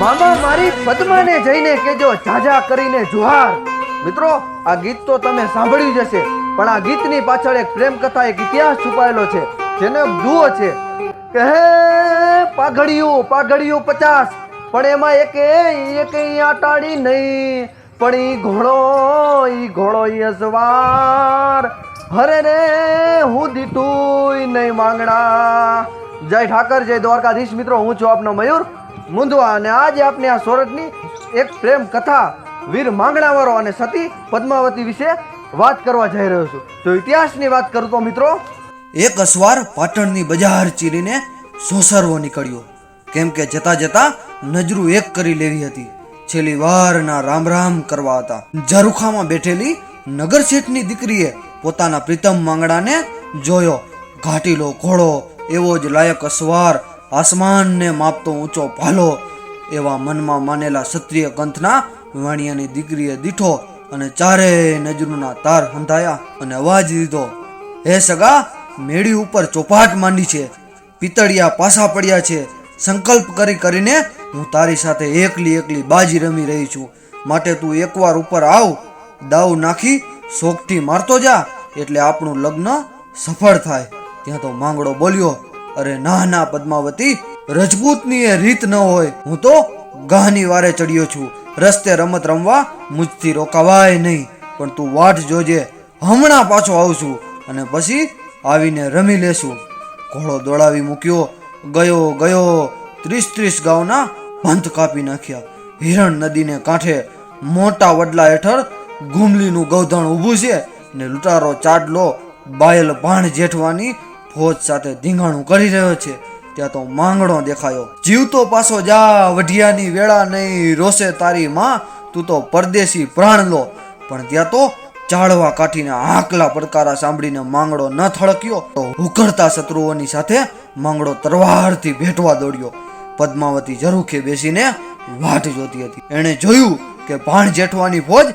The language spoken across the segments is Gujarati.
મામા મારી પદ્માને જઈને કેજો ઝાઝા કરીને જુહાર. મિત્રો, આ ગીત તો તમે સાંભળ્યું જ હશે, પણ આ ગીતની પાછળ એક પ્રેમ કથા એક ઇતિહાસ છુપાયેલો છે, જેનો એક દુઓ છે. કે હે પાઘડિયું પાઘડિયું પચાસ, પણ એમાં એક એક આટાડી નહીં, પણ ઈ ઘોડો ઈ ઘોડો ઈ હરે રે, હું દીટુય નહીં માંગણા. જય ઠાકર, જય દ્વારકાધીશ. મિત્રો, હું છું આપનો મયુર. મુંદવા અને આજે આપણે આ સોરઠની એક પ્રેમ કથા વીર માંગણાવાળો અને સતી પદ્માવતી વિશે વાત કરવા જઈ રહ્યો છું. તો ઇતિહાસની વાત કરું તો મિત્રો, એક અસવાર પાટણની બજાર ચીરીને સોસરવો નીકળ્યો. કેમ કે જતા જતા નજરું એક કરી લેવી હતી. છેલ્લી વારના રામ રામ કરવા હતા. ઝરૂખામાં બેઠેલી નગર શેઠની દીકરીએ પોતાના પ્રીતમ માંગડાને જોયો. ઘાટીલો ઘોડો એવો જ લાયક અસવાર આસમાનને માપતો ઊંચો ભાલો, એવા મનમાં માનેલા ક્ષત્રિય કંથના વાણિયાની દીકરીએ દીઠો અને ચારેય નજરૂના તાર હંધાયા અને અવાજ દીધો, હે સગા, મેળી ઉપર ચોપાટ માંડી છે, પિતળિયા પાસા પડ્યા છે, સંકલ્પ કરી કરીને હું તારી સાથે એકલી એકલી બાજી રમી રહી છું, માટે તું એકવાર ઉપર આવ, દાવ નાખી શોખથી મારતો જા, એટલે આપણું લગ્ન સફળ થાય. ત્યાં તો માંગડો બોલ્યો અરે ના ના, પદ્માવતી, રજપૂતની એ રીત ન હોય. હું તો ગાહની વારે ચડ્યો છું. રસ્તે રમત રમવા મુજથી રોકાવાય નહીં. પણ તું વાટ જોજે, હમણાં પાછો આવશું અને પછી આવીને રમી લેશું. ઘોડો દોડાવી મૂક્યો, ગયો ગયો, ત્રીસ ત્રીસ ગાઉના પંથ કાપી નાખ્યા. હિરણ નદીને કાંઠે મોટા વડલા હેઠળ ગુમલીનું ગૌધણ ઊભું છે ને લૂંટારો ચાડલો બાયલ ભાણ જેઠવાની ફોજ સાથે ધીંગાણું કરી રહ્યો છે. ત્યાં તો માંગણો દેખાયો. જીવતો પાછો જા, વઢિયાની વેળા નહીં, રોશે તારી માં, તું તો પરદેશી પ્રાણ લો. પણ ત્યાં તો ચાળવા કાઠીને આકલા પડકારા સાંભળીને માંગડો ન થળક્યો. તો ઉકળતા શત્રુઓની સાથે માંગડો તરવારથી ભેટવા દોડ્યો. પદ્માવતી જરૂખે બેસીને વાટ જોતી હતી. એણે જોયું કે ભાણ જેઠવાની ફોજ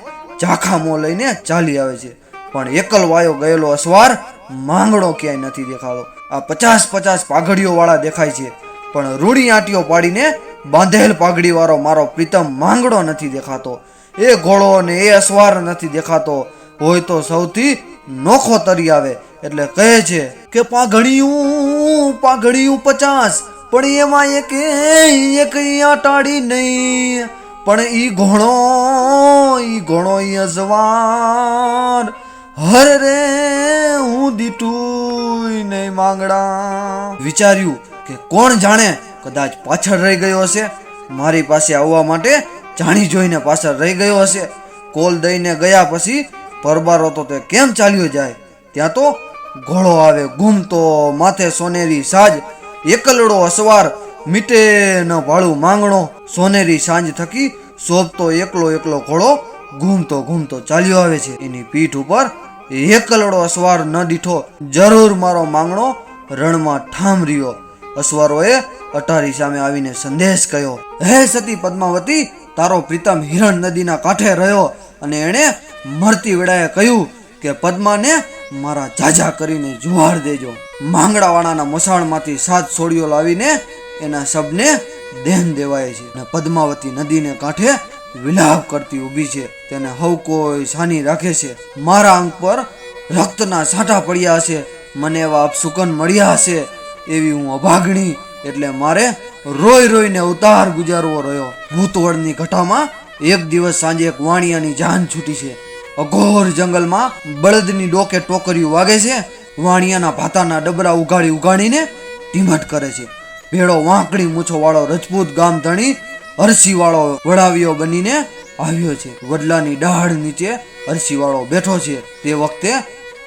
ઝાખામો લઈને ચાલી આવે છે. પણ એકલ વાયો ગયેલો અસવાર માંગડો ક્યાંય નથી દેખાતો. આ પચાસ પચાસ પાઘડીઓ વાળા દેખાય છે. પણ રૂડી આંટીઓ પાડીને બાંધેલ પાઘડી વાળો મારો પ્રીતમ માંગડો નથી દેખાતો. એ ઘોડો ને એ અસવાર નથી દેખાતો. હોય તો સૌથી નોખો તરી આવે. એટલે કહે છે કે પાઘડિયું પાઘડિયું પચાસ, પણ એમાં એક એક ટાળી નહીં. પણ ઈ ઘોણો ઈ ઘોણો ઈ અજવાર હર રે, હું દીટુય નહીં માંગડા વિચાર્યું કે કોણ જાણે કદાચ પાછળ રહી ગયો હશે. મારી પાસે આવવા માટે જાણી જોઈને પાછળ રહી ગયો હશે. કોલ દઈને ગયા પછી પરબારો તો તે કેમ ચાલ્યો જાય? ત્યાં તો ઘોડો આવે, ઘૂમતો, માથે સોનેરી સાજ, એકલડો અસવાર, મીટે ન ભાળું માંગણો. સોનેરી સાંજ થકી શોભતો એકલો એકલો ઘોડો ઘૂમતો ઘૂમતો ચાલ્યો આવે છે. એની પીઠ ઉપર એકલડો અસવાર ન દીઠો જરૂર મારો માંગણો રણમાં ઠામ રહ્યો. અસવારોએ અટારી સામે આવીને સંદેશ કહ્યો હે સતી પદ્માવતી, તારો પ્રીતમ હિરણ નદીના કાંઠે રહ્યો અને એણે મરતી વેળાએ કહ્યું કે પદ્માને મારા જાજા કરીને જુહાર દેજો. માંગડાવાળાના મસાણમાંથી સાત સોડીઓ લાવીને એના શબને દેન દેવાય છે. અને પદ્માવતી નદીને કાંઠે વિલાપ કરતી ઊભી છે. તેને હવ કોઈ સાની રાખે છે. મારા અંગ પર રક્તના છાંટા પડ્યા હશે. મને એવા અપસુકન મળ્યા હશે. એવી હું અભાગણી એટલે મારે રોઈ રોઈને ઉતાર ગુજારવો રહ્યો. ભૂતવળની ઘટામાં એક દિવસ સાંજે એક વાણિયાની જાન છૂટી છે. અઘોર જંગલમાં બળદની ડોકે ટોકરીઓ વાગે છે. વાણિયાના ભાતાના ડબરા ઉગાડી ઉગાડીને ટીમટ કરે છે. ભેળો વાંકડી મૂછો વાળો રજપૂત ગામ ધણી અરસી વાળો વડાવીઓ બનીને આવ્યો છે. વડલાની ડાળ નીચે અરસી વાળો બેઠો છે. તે વખતે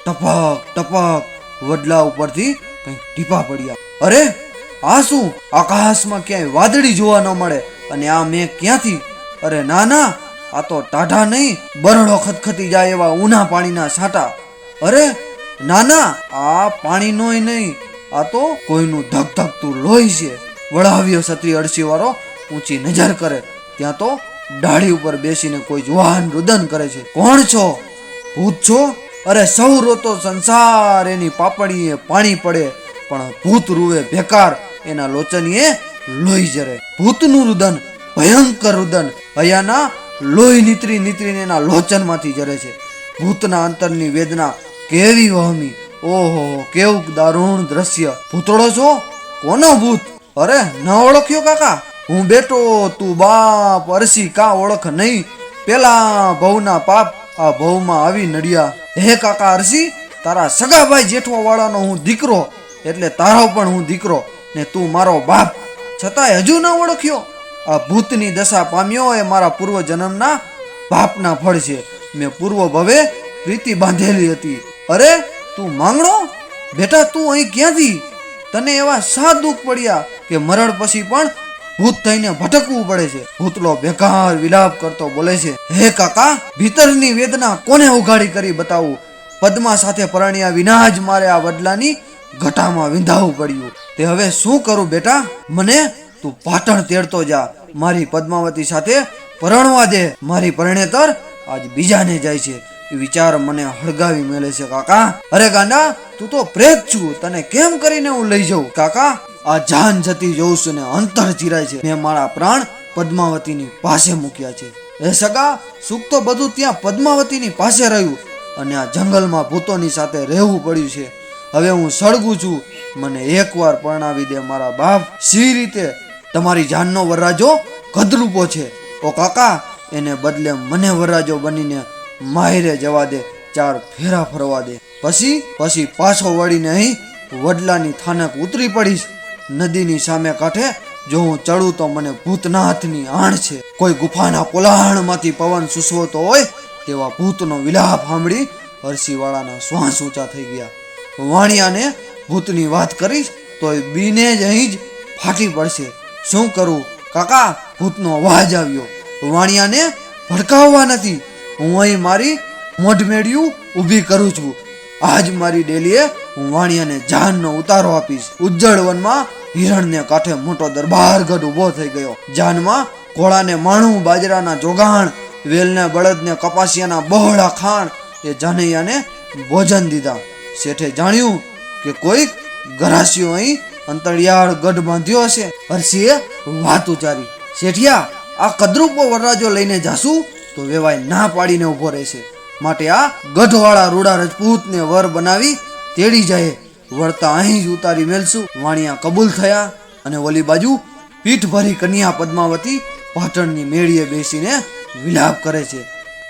ટપક ટપક વડલા ઉપરથી કંઈક ટીપા પડ્યા. અરે, આ શું? આકાશમાં ક્યાંય વાદળી જોવા ન મળે. અને આ મેં ક્યાંથી? અરે, ના ના, આ તો ટાઢા નહીં. બરડો ખતખતી જાય એવા ઊના પાણીના છાંટા. અરે, ના ના, આ પાણીનોય નહીં. આ તો કોઈનું ધગધગતું લોહી છે. વળાવ્યો સત્રી અળસી વાળો ઊંચી નજર કરે. ત્યાં તો ડાળી ઉપર બેસીને કોઈ જુવાન રુદન કરે છે. કોણ છો? ભૂત છો? અરે સૌ રોતો સંસાર, એની પાપણીએ પાણી પડે. પણ ભૂત રૂવે બેકાર એના લોચનીએ લોહી જરે. ભૂતનું રુદન, ભયંકર રુદન હયાના લોહી નીતરી નીતરીને એના લોચનમાંથી જરે છે. ભૂતના અંતરની વેદના કેવી વહમી? ઓહો, કેવું દારૂણ દ્રશ્ય. ભૂતળો છો? કોનો ભૂત? અરે ન ઓળખ્યો કાકા? હું બેટો, તું બાપ, અરસી કા ઓળખ નહીં. પેલા ભવના પાપ આ ભવમાં આવી નડિયા. હે કાકા અરસી, તારા સગાભાઈ જેઠવા વાળાનો હું દીકરો, એટલે તારો પણ હું દીકરો, ને તું મારો બાપ. છતાંય હજુ ન ઓળખ્યો. આ ભૂતની દશા પામ્યો એ મારા પૂર્વ જન્મના પાપના ફળ છે. મેં પૂર્વ ભવે પ્રીતિ બાંધેલી હતી. અરે, તું માંગણો? બેટા, તું અહીં ક્યાંથી? તને એવા સા દુઃખ પડ્યા કે મરણ પછી પણ ભૂત થઈને ભટકવું પડે છે. ભૂતલો બેકાર વિલાપ કરતો બોલે છે, હે કાકા, ભીતરની વેદના કોને ઉઘાડી કરી બતાવું? પદ્મા સાથે પરણ્યા વિના જ મારે આ વડલાની ઘટામાં વિંધાવું પડ્યું. તે હવે શું કરું બેટા? મને તું પાટણ તેડતો જા. મારી પદ્માવતી સાથે પરણવા દે. મારી પરણેતર આજ બીજાને જાય છે. વિચાર મને હળગાવી મેલે છે, કાકા, અરે ગાંડા, તું તો પ્રેત છું. તને કેમ કરીને હું લઈ જાઉં? કાકા આ જાન જતી જોઉં છું ને અંતર ચિરાય છે. મેં મારા પ્રાણ પદ્માવતીની પાસે મૂક્યા છે. એ સગા, સુખ તો બધું ત્યાં પદ્માવતીની પાસે રહ્યું અને આ જંગલમાં ભૂતોની સાથે રહેવું પડ્યું છે. હવે હું સળગું છું. મને એકવાર પરણાવી દે મારા બાપ. સી રીતે? તમારી જાનનો વરરાજો કદરૂપો છે. ઓ કાકા, એને બદલે મને વરરાજો બનીને માહિરે જવા દે. ચાર ફેરા ફરવા દે. પછી પછી પાછો વળીને અહીં વડલાની થાનક ઉતરી પડીશ. નદીની સામે કાંઠે, જો હું ચડું તો મને ભૂતનાથની આણ છે. કોઈ ગુફાના પોલાણમાંથી પવન સુસવતો હોય, તેવા ભૂતનો વિલાપ સાંભળી હરસીવાળાના શ્વાસ ઊંચા થઈ ગયા. વાણિયાને ભૂતની વાત કરીશ તો એ બીને જ અહીં જ ફાટી પડશે. શું કરું? કાકા, ભૂતનો અવાજ આવ્યો. વાણિયાને ભડકાવવા નથી. હું અહીં મારી મોઢમેડિયું ઊભી કરું છું. આજ મારી ડેલીએ હું વાણિયાને જાનનો ઉતારો આપીશ. ઉજ્જળ વનમાં હિરણને કાંઠે મોટો દરબાર ગઢ ઊભો થઈ ગયો. જાનમાં ઘોડાને માણું, બાજરાના જોગાણ, વેલને, બળદને, કપાસિયાના બહોળા ખાણ એ જાનૈયાને ભોજન દીધા. શેઠે જાણ્યું કે કોઈક ગરાસીઓ અહીં અંતરિયાળ ગઢ બાંધ્યો હશે. હરસીએ વાત ઉચારી શેઠિયા, આ કદરૂપો વરરાજો લઈને જાશું તો વેવાય ના પાડીને ઊભો રહેશે. માટે આ ગઢવાળા રૂડા રજપૂતને વર બનાવી તેડી જાય. વળતા અહીં જ ઉતારી મેલશું. વાણિયા કબૂલ થયા અને ઓલી બાજુ પીઠ ભરી કન્યા પદ્માવતી પાટણની મેળીએ બેસીને વિલાપ કરે છે.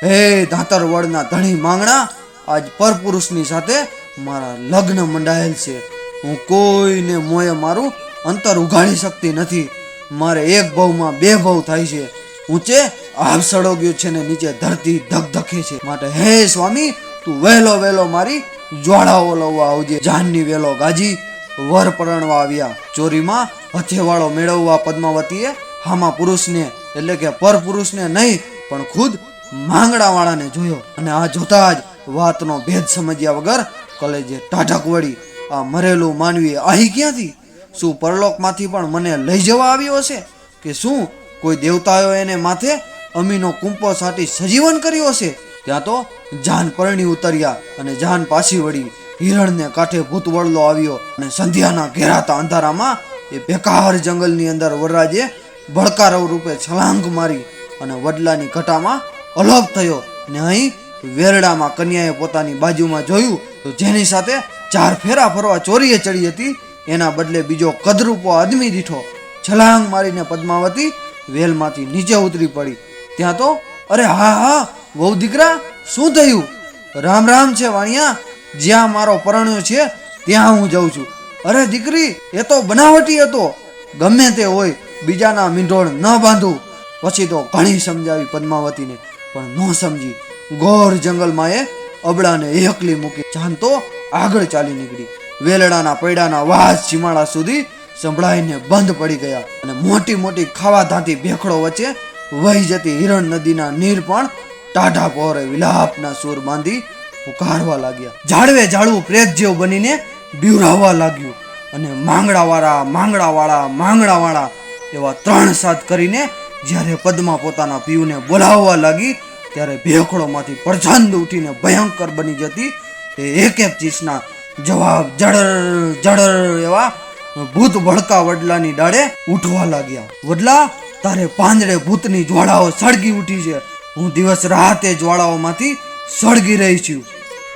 હે ધાતર વડના ધણી માંગણા, આજ પરપુરુષની સાથે મારા લગ્ન મંડાયેલ છે. હું કોઈને મોએ મારું અંતર ઉઘાડી શકતી નથી. મારે એક ભાવમાં બે ભવ થાય છે. ઊંચે આભ સળોગ્યો છે ને નીચે ધરતી ધકધકે છે. માટે, હે સ્વામી, તું વહેલો વહેલો મારી જ્વાળાઓ લવવા આવજે. જાનની વેલો ગાજી, વર પરણવા આવ્યા. ચોરીમાં હથેવાળો મેળવવા પદ્માવતીએ હામા પુરુષને, એટલે કે પર પુરુષને નહીં, પણ ખુદ માંગડાવાળાને જોયો. અને આ જોતા જ વાતનો ભેદ સમજ્યા વગર કલેજે ટાઢક વળી, આ મરેલું માનવી આહી ક્યાંથી? શું પરલોકમાંથી પણ મને લઈ જવા આવ્યો હશે? કે શું કોઈ દેવતાઓ એને માથે અમીનો કુંપો સાટી સજીવન કર્યો હશે, ત્યાં તો જાન પરણી ઉતર્યા અને જાન પાછી વળી હિરણને કાંઠે ભૂત વળલો આવ્યો અને સંધ્યાના ઘેરાતા અંધારામાં એ બેકાર જંગલની અંદર વરરાજે ભડકારવ રૂપે છલાંગ મારી અને વડલાની ઘટામાં અલોપ થયો ને અહીં વેરડામાં કન્યાએ પોતાની બાજુમાં જોયું તો જેની સાથે ચાર ફેરા ફરવા ચોરીએ ચડી હતી, એના બદલે બીજો કદરૂપો આદમી દીઠો છલાંગ મારીને પદ્માવતી વેલમાંથી નીચે ઉતરી પડી. ત્યાં તો, અરે હા હા, વહુ દીકરા, શું થયું? રામ રામ છે વાણિયા, જ્યાં મારો પરણ્યો છે, ત્યાં હું જાઉં છું. અરે દીકરી, એ તો બનાવટી હતો. ગમે તે હોય, બીજાના મીંઢોળ ન બાંધું. પછી તો ઘણી સમજાવી પદ્માવતીને, પણ ન સમજી. ઘોર જંગલમાં એ અબડાને એકલી મૂકી, જાન તો આગળ ચાલી નીકળી. વેલડાના પૈડાના વાસ ચીમાડા સુધી સંભળાઈને બંધ પડી ગયા અને મોટી મોટી ખાવા ધાતી ભેખડો વચ્ચે વહી જતી હિરણ નદીના નીર પણ ટાઢા પહોરે વિલાપના સૂર બાંધી પુકારવા લાગ્યા. ઝાડવે ઝાડવું પ્રેત જેવું બનીને બીવરાવવા લાગ્યું અને માંગડાવાળા માંગડાવાળા માંગડાવાળા એવા ત્રણ સાત કરીને જ્યારે પદ્મા પોતાના પીયુને બોલાવવા લાગી ત્યારે ભેખડોમાંથી પ્રચંડ ઉઠીને ભયંકર બની જતી એ એક એક ચીસના જવાબ જડર જડર એવા ભૂત ભડકા વડલાની ડાળે ઉઠવા લાગ્યા. વડલા, તારે પાંદડે ભૂતની જ્વાળાઓ સળગી ઉઠી છે. હું દિવસ રાતે જ્વાળાઓમાંથી સળગી રહી છું.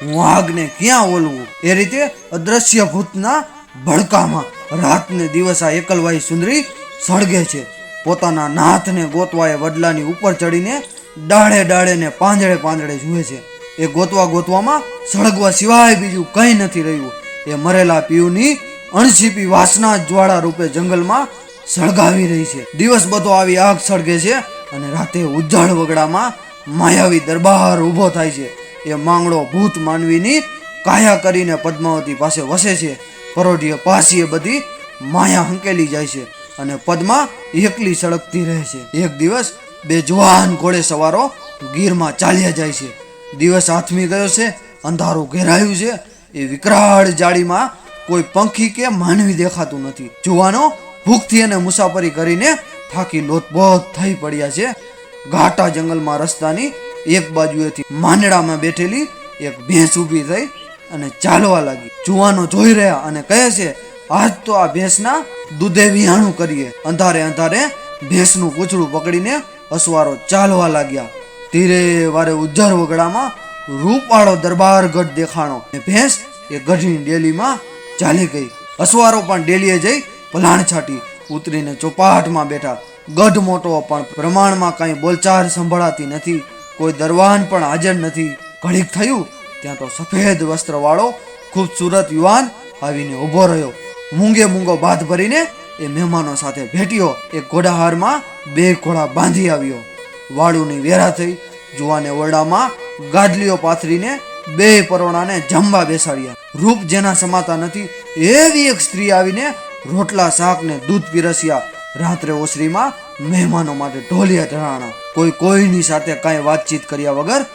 હું આગને ક્યાં ઓલવું? એ રીતે અદ્રશ્ય ભૂતના ભડકામાં રાતને દિવસ આ એકલવાઈ સુંદરી સળગે છે. પોતાના નાથને ગોતવાએ વડલાની ઉપર ચડીને ડાળે ડાળે ને પાંદડે પાંદડે જુએ છે. એ ગોતવા ગોતવામાં સળગવા સિવાય બીજું કંઈ નથી રહ્યું. એ મરેલા પીવની અણછીપી વાસના જ્વાળા રૂપે જંગલમાં સળગાવી રહી છે. દિવસ બધો આવી આગ સળગે છે અને રાતે ઉજ્જળ વગડામાં માયાવી દરબાર ઊભો થાય છે. એ માંગડો ભૂત માનવીની કાયા કરીને પદ્માવતી પાસે વસે છે. પરોઢીએ પાસીએ બધી માયા હંકેલી જાય છે અને પદ્મા એકલી સળગતી રહે છે. એક દિવસ બે જવાન ઘોડે સવારો ગીરમાં ચાલ્યા જાય છે. દિવસ આથમી ગયો છે, અંધારું ઘેરાયું છે. એ વિકરાળ જાળીમાં કોઈ પંખી કે માનવી દેખાતું નથી. જુવાનો, ભૂખથી અને મુસાફરી કરીને થાકી લોથબોથ થઈ પડ્યા છે. ઘાટા જંગલમાં રસ્તાની એક બાજુએથી માંડળામાં બેઠેલી એક ભેંસ ઊભી થઈ અને ચાલવા લાગી. જુવાનો જોઈ રહ્યા અને કહે છે, આજ તો આ ભેંસના દૂધે વિહાણું કરીએ. અંધારે અંધારે ભેંસનું પૂછડું પકડીને અસવારો ચાલવા લાગ્યા. ધીરે વારે ઉજ્જર વગડામાં રૂપાળો દરબાર ગઢ દેખાણો. ભેંસ એ ગઢની ડેલીમાં ચાલી ગઈ. અસવારો પણ ડેલીએ જઈ પલાણ છાટી. ઉતરીને ચોપાટમાં બેઠા. ગઢ મોટો પણ પ્રમાણમાં કાંઈ બોલચાલ સંભળાતી નથી. કોઈ દરવાન પણ હાજર નથી. ઘડીક થયું, ત્યાં તો સફેદ વસ્ત્રવાળો, ખૂબસૂરત યુવાન આવીને ઊભો રહ્યો. મૂંગે મૂંગો બાદ ભરીને એ મહેમાનો સાથે ભેટ્યો. એ ઘોડાહારમાં બે ઘોડા બાંધી આવ્યો. વાળુની વેરા થઈ, જુવાને ઓરડામાં ગાદલીઓ પાથરીને બે પરોણાને જમવા બેસાડ્યા. રૂપ જેના સમાતા નથી, એવી એક સ્ત્રી આવીને રોટલા, શાક ને દૂધ પીરસ્યા. રાત્રે ઓસરીમાં મહેમાનો માટે ઢોલિયા ધરાણા કોઈ કોઈની સાથે કાંઈ વાતચીત કર્યા વગર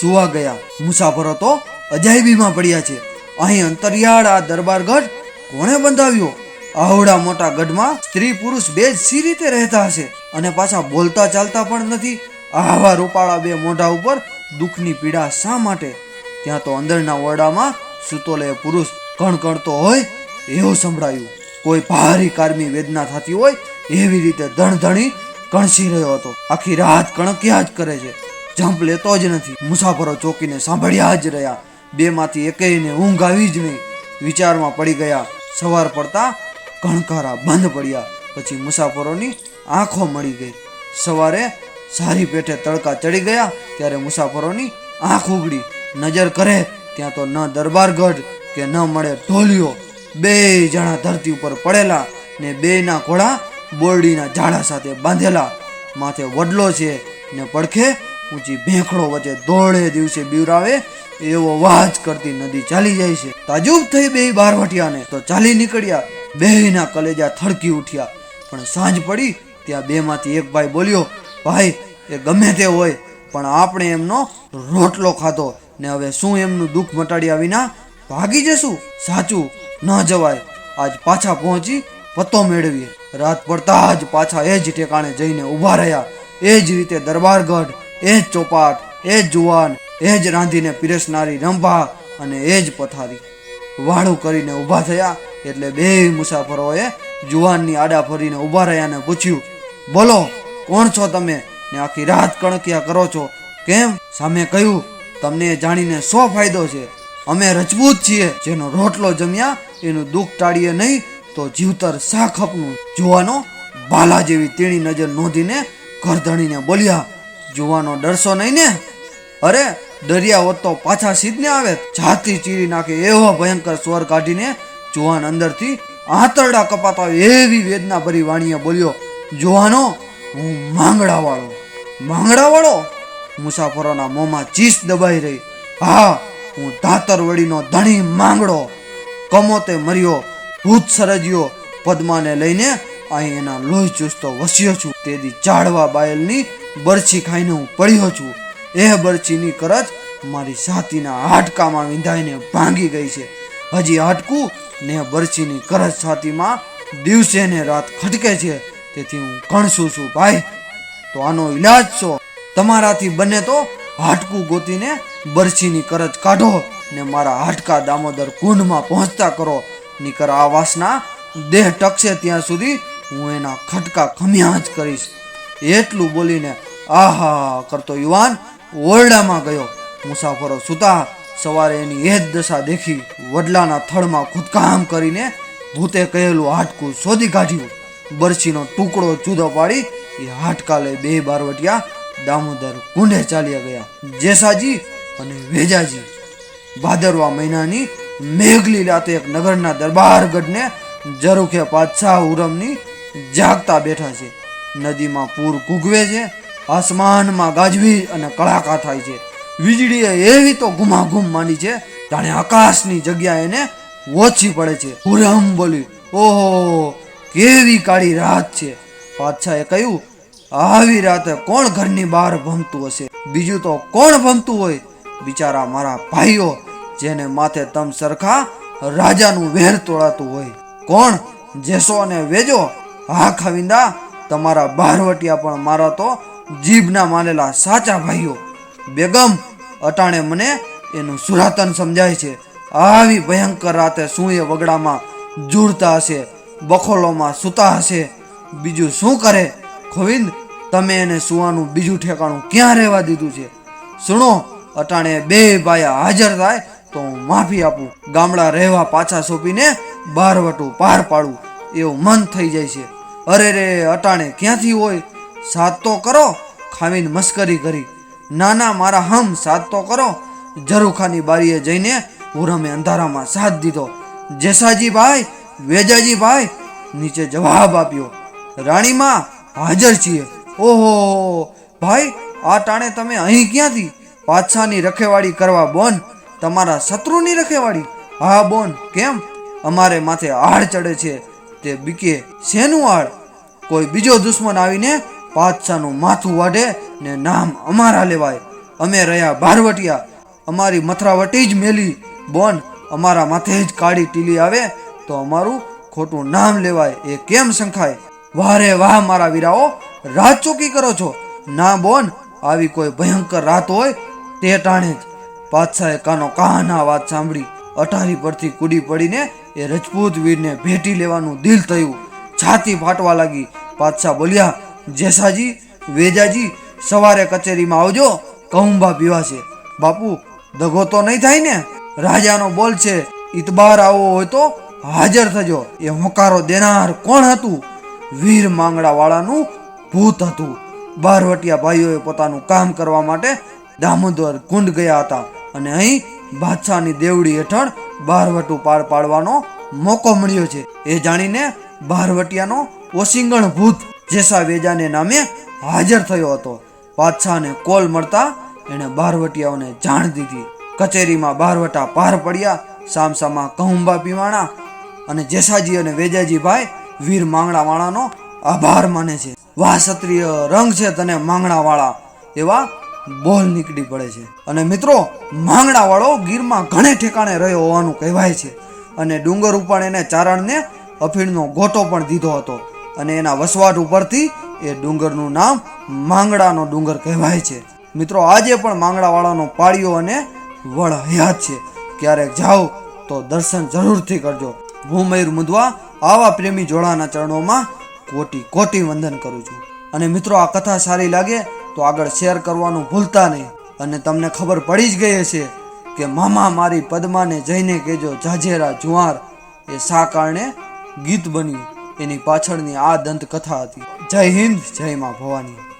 સુવા ગયા. મુસાફરો તો અજાયબીમાં પડ્યા છે. અહીં અંતરિયાળ આ દરબારગઢ કોણે બંધાવ્યો? આવડા મોટા ગઢમાં સ્ત્રી પુરુષ બે જ સી રીતે રહેતા હશે? અને પાછા બોલતા ચાલતા પણ નથી? આવા રૂપાળા બે મોઢા ઉપર દુઃખની પીડા શા માટે? ત્યાં તો અંદરના ઓરડામાં સુતોલે પુરુષ કણકણતો હોય એવું સંભળાયું. કોઈ ભારી કારમી વેદના થતી હોય એવી રીતે ધણધણી કણસી રહ્યો હતો. આખી રાત કણક્યા જ કરે છે. જંપ લેતો જ નથી. મુસાફરો ચોકીને સાંભળ્યા જ રહ્યા. બેમાંથી એકેયને ઊંઘ આવી જ નહીં. વિચારમાં પડી ગયા. સવાર પડતા કણકારા બંધ પડ્યા. પછી મુસાફરોની આંખો મળી ગઈ. સવારે સારી પેઠે તડકા ચડી ગયા ત્યારે મુસાફરોની આંખ ઉગડી. નજર કરે, ત્યાં તો ન દરબારગઢ કે ન મળે ઢોલિયો. બે જણા ધરતી ઉપર પડેલા ને બેના ઘોડા બોરડીના ઝાડા સાથે બાંધેલા. માથે વડલો છે ને પડખે ઊંચી ભેંખડો વચ્ચે દોડે દિવસે બીવરાવે, એવો વાજ કરતી નદી ચાલી જાય છે. તાજુબ થઈ બે બારવટિયાને, તો ચાલી નીકળ્યા. બેયના કલેજા થડકી ઉઠ્યા. પણ સાંજ પડી, ત્યાં બેમાંથી એક ભાઈ બોલ્યો, ભાઈ, એ ગમે તે હોય, પણ આપણે એમનો રોટલો ખાધો. ને હવે શું એમનું દુઃખ મટાડ્યા વિના ભાગી જશું? સાચું ન જવાય. આજ પાછા પહોંચી પત્તો મેળવીએ. રાત પડતા જ પાછા એ જ ઠેકાણે જઈને ઊભા રહ્યા. એ જ રીતે દરબારગઢ, એ જ ચોપાટ, એ જ જુવાન, એ જ રાંધીને પીરસનારી રંભા અને એ જ પથારી. વાળું કરીને ઊભા થયા એટલે બે મુસાફરોએ જુવાનની આડા ફરીને ઊભા રહ્યા ને પૂછ્યું, બોલો, કોણ છો તમે? ને આખી રાત કણકિયા કરો છો? કેમ? સામે કહ્યું તમને જાણીને શો ફાયદો છે. અમે રજબૂત છીએ, જેનો રોટલો જમ્યા, એનું દુઃખ ટાળીએ નહીં, તો જીવતર શા ખપનું જુવાનો બાલા જેવી તીણી નજર નોંધીને ઘરધણીને બોલ્યા, જોવાનો ડરશો નહીં ને? અરે, દરિયા વત્તો પાછા સીધને આવે. છાતી ચીરી નાખે એવો ભયંકર સ્વર કાઢીને જુવાન અંદરથી આંતરડા કપાતા એવી વેદના ભરી વાણીએ બોલ્યો, જોવાનો હું માંગડા વાળો માંગડા વાળો મુસાફરોના મોંમાં ચીસ દબાઈ રહી. હા, હું ધાતર વળીનો ધણી માંગડો. કમોતે મર્યો, ભૂત સરજ્યો. પદ્માને લઈને અહીં એના લોહી ચૂસતો વસ્યો છું. તેથી ચાળવા બાયલની બરછી ખાઈને હું પડ્યો છું. એ બરછીની કરજ મારી છાતીના હાડકામાં વિંધાઈને ભાંગી ગઈ છે. હજી હાડકું ને બરછીની કરજ છાતીમાં દિવસે ને રાત ખટકે છે. તેથી હું કણસું છું, ભાઈ. તો આનો ઈલાજ છો તમારાથી બને તો હાડકું ગોતીને બરછીની કરજ કાઢો ને મારા હાટકા દામોદર કુંડમાં પહોંચતા કરો. નીકર આ વાસના દેહ ટકશે ત્યાં સુધી હું એના ખટકા ખમ્યા જ કરીશ. એટલું બોલીને આહા કરતો યુવાન ઓરડામાં ગયો. મુસાફરો સુતા સવારે એની એ જ દશા દેખી વડલાના થડમાં ખુદકામ કરીને ભૂતે કહેલું હાડકું શોધી કાઢ્યું. બરછીનો ટુકડો જુદો પાડી એ હાટકા લઈ બે બારવટિયા દામોદર કુંઢે ચાલ્યા ગયા. જેસાજી અને વેજાજી. ભાદરવા મહિનાની મેઘલી રાતે એક નગરના દરબારગઢને જરૂખે પાછા ઉરમની જાગતા બેઠા છે. નદીમાં પૂર કૂગવે છે, આસમાનમાં ગાજવી અને કળાકા થાય છે. વીજળીએ એવી તો ગુમાગુમ માંડી છે, જાણે આકાશની જગ્યા એને ઓછી પડે છે. ઉરમ બોલી, ઓહો, કેવી કાળી રાત છે. પાછાએ કહ્યું આવી રાતે કોણ ઘરની બહાર ભમતું હશે? બીજું તો કોણ ભમતું હોય? બિચારા મારા ભાઈઓ, જેને માથે તમ સરખા રાજાનું વેર તોડાતું હોય. કોણ જેસો અને વેજો? હા, ખાવિંદા, તમારા બારવટિયા પણ મારા તો જીભના માનેલા સાચા ભાઈઓ. બેગમ, અટાણે મને એનું સુરાતન સમજાય છે. આવી ભયંકર રાતે શું એ વગડામાં જુડતા હશે, બખોલોમાં સૂતા હશે? બીજું શું કરે? ખોવિંદ તમે એને સુવાનું બીજું ઠેકાણું ક્યાં રહેવા દીધું છે? સુણો, અટાણે બે ભાયા હાજર થાય તો હું માફી આપું. ગામડા રહેવા પાછા સોંપીને બારવટું પાર પાડું. એવું મન થઈ જાય છે. અરે રે, અટાણે ક્યાંથી હોય? સાત તો કરો ખાવીને મસ્કરી કરી. ના ના મારા હમ સાત તો કરો. જરૂખાની બારીએ જઈને ઉરમે અંધારામાં સાથ દીધો. જેસાજી ભાઈ વેજાજી ભાઈ નીચે જવાબ આપ્યો. રાણીમાં હાજર છીએ. ઓહો, ભાઈ, આ ટાણે તમે અહીં ક્યાંથી? પાછાની રખેવાળી કરવા બોન, તમારા શત્રુની રખેવાળી? હા, બોન, કેમ? અમારે માથે આડ ચડે છે, તે બીકે શેનું આડ કોઈ બીજો દુશ્મન આવીને પાછાનું માથું વાઢે ને નામ અમારા લેવાય. અમે રહ્યા બારવટિયા અમારી મથરાવટી જ મેલી. બોન, અમારા માથે જ કાળી ટીલી આવે, તો અમારું ખોટું નામ લેવાય, એ કેમ સંખાય? વાહ રે વાહ મારા વીરાઓ, રાત ચોકી કરો છો? ના બોન, આવી કોઈ ભયંકર રાત હોય તે ટાણે જ. પાતશાહે કાનો કાના વાત સાંભળી, અટારી પરથી કૂડી પડીને એ રજપૂત વીરને ભેટી લેવાનું દિલ થયું. છાતી ફાટવા લાગી. પાછા બોલ્યા, જેસાજી, વેજાજી, સવારે કચેરીમાં આવજો કહુંબા પીવા છે બાપુ, દગો તો નહીં થાય ને? રાજાનો બોલ છે ઇતબાર આવો હોય તો હાજર થજો. એ હોકારો દેનાર કોણ હતું? વીર માંગડા વાળાનું ભૂત હતું. બારવટિયા ભાઈઓએ પોતાનું કામ કરવા માટે દામોદર કુંડ ગયા હતા અને અહીં બાદશાહની દેવડી હેઠળ બારવટું પાર પાડવાનો મોકો મળ્યો છે. એ જાણીને બારવટિયાનો ઓસિંગણ ભૂત જેસા વેજાને નામે હાજર થયો હતો. બાદશાહને કોલ મળતા એણે બારવટિયાઓને જાણ દીધી. કચેરીમાં બારવટા પાર પડ્યા, સામસામા કહુંબા પીવાણા અને જેસાજી અને વેજાજી ભાઈ વીર માંગણા વાળાનો આભાર માને છે. વાહ ક્ષત્રિય રંગ છે તને માંગણા વાળા એવા બોલ નીકળી પડે છે. અને મિત્રો માંગણા વાળો ગીરમાં ઘણે ઠેકાણે રહ્યો હોવાનું કહેવાય છે. અને ડુંગર ઉપર એને ચારણને અફીણનો ગોટો પણ દીધો હતો. અને એના વસવાટ ઉપરથી એ ડુંગરનું નામ માંગડાનો ડુંગર કહેવાય છે. મિત્રો, આજે પણ માંગડાવાળાનો પાળીઓ અને વળ હયાત છે. ક્યારેક જાઓ તો દર્શન જરૂરથી કરજો. હું મુદવા આવા પ્રેમી જોડાના ચરણોમાં કોટી કોટી વંદન કરું છું. અને મિત્રો, આ કથા સારી લાગે તો આગળ શેર કરવાનું ભૂલતા નહીં. અને તમને ખબર પડી જ ગઈ હશે કે મામા મારી પદ્માને જઈને કહેજો, જાજેરા, જુવાર. એ શા કારણે ગીત બન્યું? એની પાછળની આ દંત કથા હતી. જય હિન્દ, જય માં ભવાની.